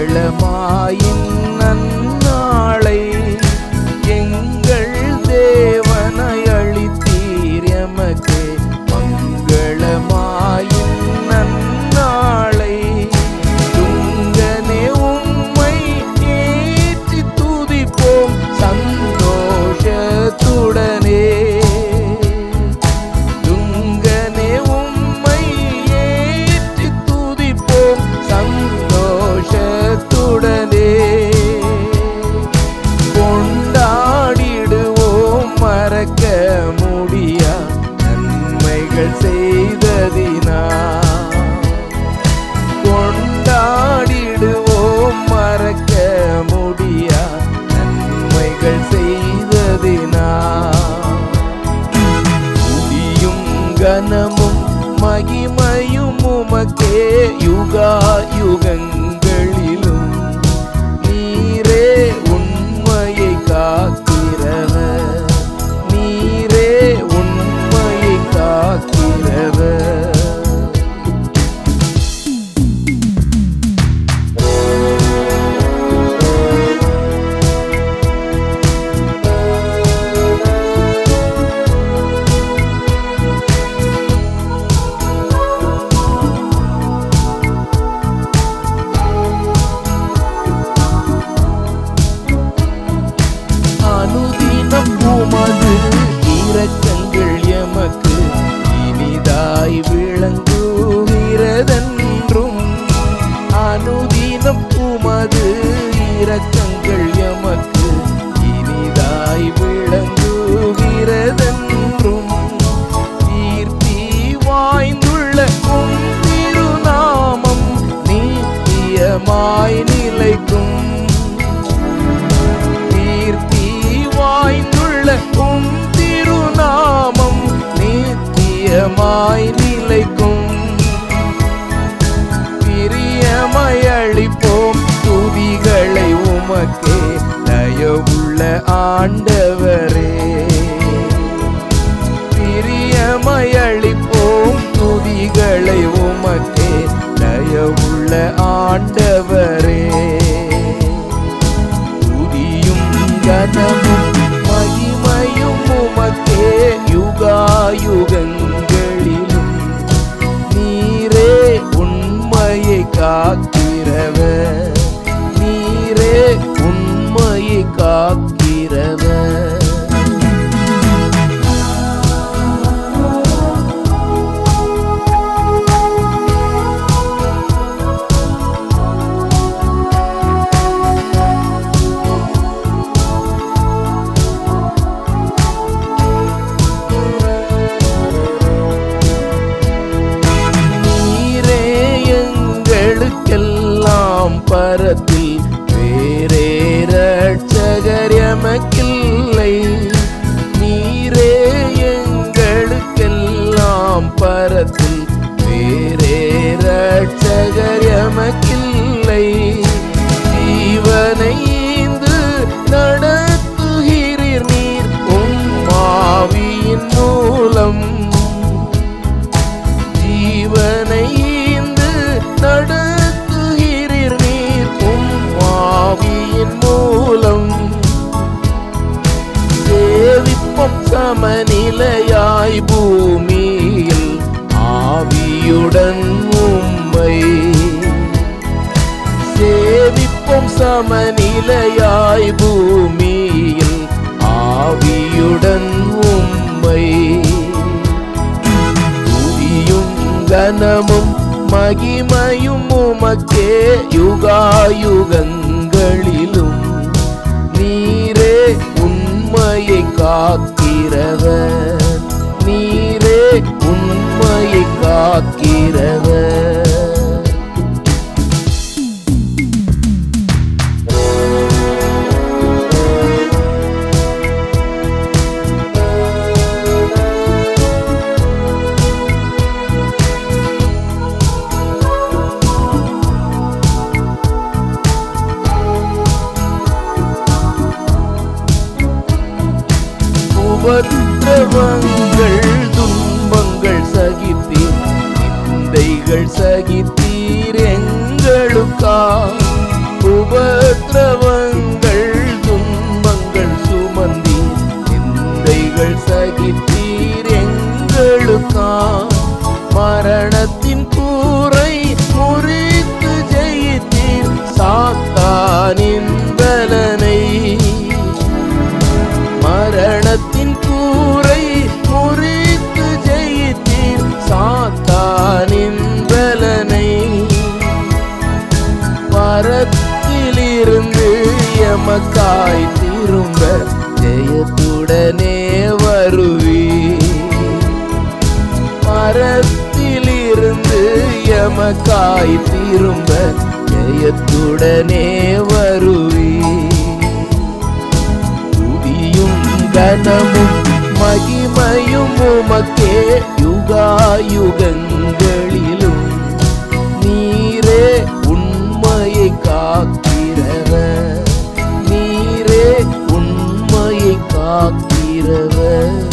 மங்களமாயின் quiere de ஞானமும் மகிமையும் உமக்கே. யுகாயுகங்களிலும் நீரே உண்மையை காக்கிறவர். நீரே உண்மையை காக்கிறவர். உபத்திரவங்கள் துன்பங்கள் சகித்தீர். நிந்தைகள் சகித்தீர் எங்களுக்கா. உபத்திரவங்கள் உமக்காய் திரும்ப ஜெயத்துடனே வருவி மரத்திலிருந்து எமக்காய் திரும்ப ஜெயத்துடனே வருவி துதியும் கனமும் மகிமையும் உமக்கே யுகா காக்கிறவர்